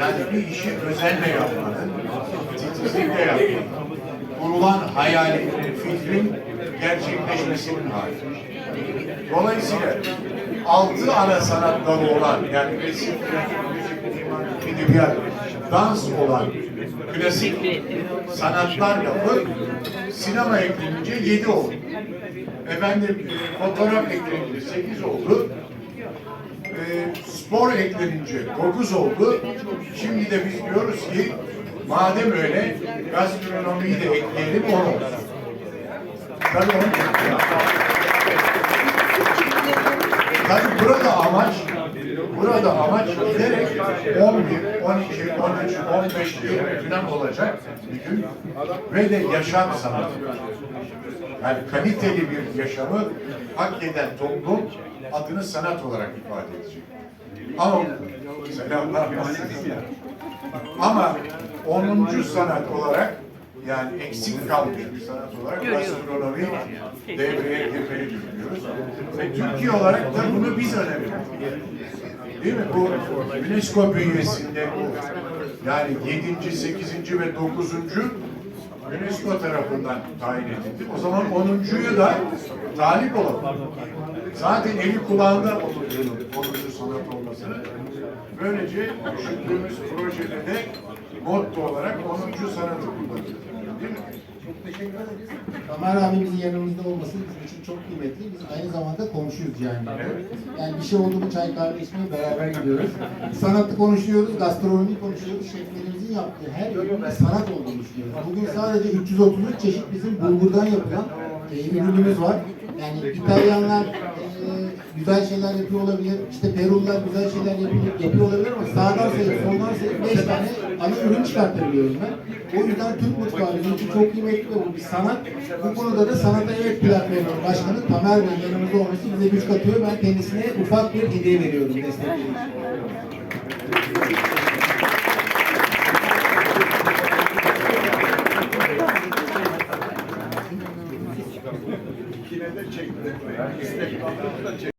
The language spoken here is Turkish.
Yani bir işi özenle yapmanın, titizlikle yapmanın, kurulan hayalin, fikrin gerçekleşmesinin hali. Dolayısıyla altı ana sanat dalı olan yani resim, edebiyat, dans olan klasik sanatlar lafı sinema eklenince yedi oldu. Efendim fotoğraf eklenince sekiz oldu. E, spor eklenince dokuz oldu. Şimdi de biz diyoruz ki madem öyle gastronomiyi de ekleyelim on olsun. Tabii onu Tabii burada amaç burada amaç giderek 11, 12, 13, 15 yıl falan olacak bir gün ve de yaşam sanatı. Yani kaliteli bir yaşamı hak eden toplum adını sanat olarak ifade edecek. Ama selamlar Ama 10. sanat olarak yani eksik kalmış bir sanat olarak gastronomi devreye girmeyi düşünüyoruz. Ve Türkiye olarak da bunu biz önem veriyoruz. Değil mi? Bu UNESCO bünyesinde bu yani 7. 8. ve 9. UNESCO tarafından tayin edildi. O zaman 10.yu da talip olalım. Zaten eli kulağında oturuyor 10. sanat olmasını. Böylece düşündüğümüz projede de motto olarak 10. sanatı kullanıyoruz. Değil mi? Çok teşekkür ederiz. Ömer abimizin yanımızda olması bizim için çok kıymetli. Biz aynı zamanda komşuyuz yani. Yani bir şey oldu mu çay kahve içmeye beraber gidiyoruz. Sanatı konuşuyoruz, gastronomi konuşuyoruz. Şeflerimizin yaptığı her ürünün sanat olduğunu düşünüyoruz. Bugün sadece 333 çeşit bizim bulgurdan yapılan e, ürünümüz var. Yani İtalyanlar e, güzel şeyler yapıyor olabilir. İşte Peruliler güzel şeyler yapıyor, yapıyor olabilir ama sağdan sayıp soldan sayıp 5 tane ana ürün çıkartabiliyorum ben. O yüzden Türk mutfağı bizim için çok kıymetli ve bu bir sanat. Bu konuda da Sanata Evet Platformu Başkanı Tamer Bey yanımızda olması bize güç katıyor. Ben kendisine ufak bir hediye veriyorum destekleri Yine de çekti.